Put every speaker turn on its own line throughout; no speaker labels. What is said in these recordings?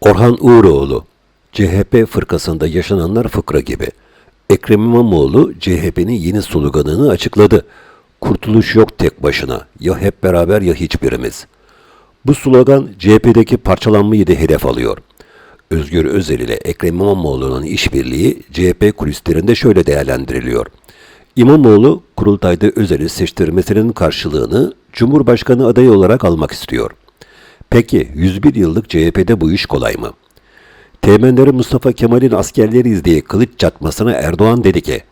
Orhan Uğuroğlu, CHP fırkasında yaşananlar fıkra gibi. Ekrem İmamoğlu CHP'nin yeni sloganını açıkladı. Kurtuluş yok tek başına. Ya hep beraber ya hiçbirimiz. Bu slogan CHP'deki parçalanmayı da hedef alıyor. Özgür Özel ile Ekrem İmamoğlu'nun işbirliği CHP kulislerinde şöyle değerlendiriliyor. İmamoğlu kurultayda Özel'i seçtirmesinin karşılığını Cumhurbaşkanı adayı olarak almak istiyor. Peki 101 yıllık CHP'de bu iş kolay mı? Teğmenleri Mustafa Kemal'in askerleriyiz diye kılıç çatmasına Erdoğan dedi ki,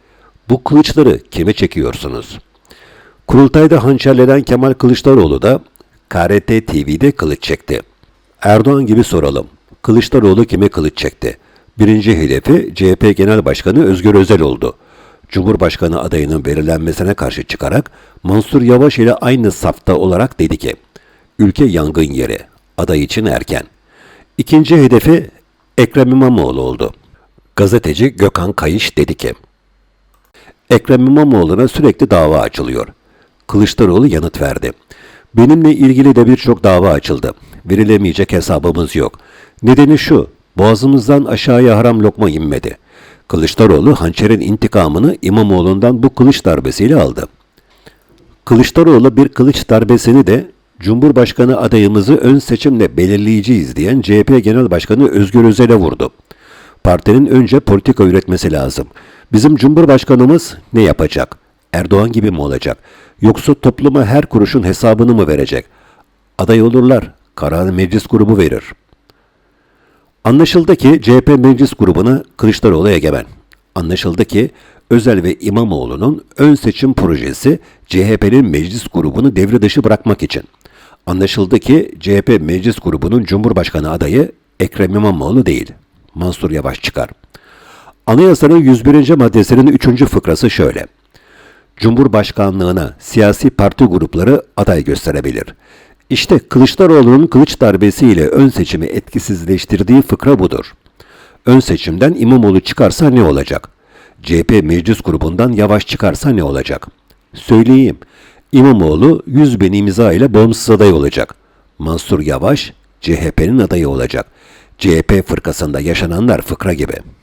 bu kılıçları kime çekiyorsunuz? Kurultayda hançerlenen Kemal Kılıçdaroğlu da KRT TV'de kılıç çekti. Erdoğan gibi soralım. Kılıçdaroğlu kime kılıç çekti? Birinci hedefi CHP Genel Başkanı Özgür Özel oldu. Cumhurbaşkanı adayının belirlenmesine karşı çıkarak Mansur Yavaş ile aynı safta olarak dedi ki, ülke yangın yeri, aday için erken. İkinci hedefi Ekrem İmamoğlu oldu. Gazeteci Gökhan Kayış dedi ki, Ekrem İmamoğlu'na sürekli dava açılıyor. Kılıçdaroğlu yanıt verdi. Benimle ilgili de birçok dava açıldı. Verilemeyecek hesabımız yok. Nedeni şu, boğazımızdan aşağıya haram lokma inmedi. Kılıçdaroğlu hançerin intikamını İmamoğlu'ndan bu kılıç darbesiyle aldı. Kılıçdaroğlu bir kılıç darbesini de Cumhurbaşkanı adayımızı ön seçimle belirleyeceğiz diyen CHP Genel Başkanı Özgür Özel'e vurdu. Partinin önce politika üretmesi lazım. Bizim Cumhurbaşkanımız ne yapacak? Erdoğan gibi mi olacak? Yoksa topluma her kuruşun hesabını mı verecek? Aday olurlar. Kararı meclis grubu verir. Anlaşıldı ki CHP meclis grubuna Kılıçdaroğlu egemen. Anlaşıldı ki Özel ve İmamoğlu'nun ön seçim projesi CHP'nin meclis grubunu devre dışı bırakmak için. Anlaşıldı ki CHP meclis grubunun Cumhurbaşkanı adayı Ekrem İmamoğlu değil. Mansur Yavaş çıkar. Anayasanın 101. maddesinin 3. fıkrası şöyle. Cumhurbaşkanlığına siyasi parti grupları aday gösterebilir. İşte Kılıçdaroğlu'nun kılıç darbesiyle ön seçimi etkisizleştirdiği fıkra budur. Ön seçimden İmamoğlu çıkarsa ne olacak? CHP meclis grubundan Yavaş çıkarsa ne olacak? Söyleyeyim. İmamoğlu 100 bin imza ile bağımsız aday olacak. Mansur Yavaş CHP'nin adayı olacak. CHP fırkasında yaşananlar fıkra gibi.''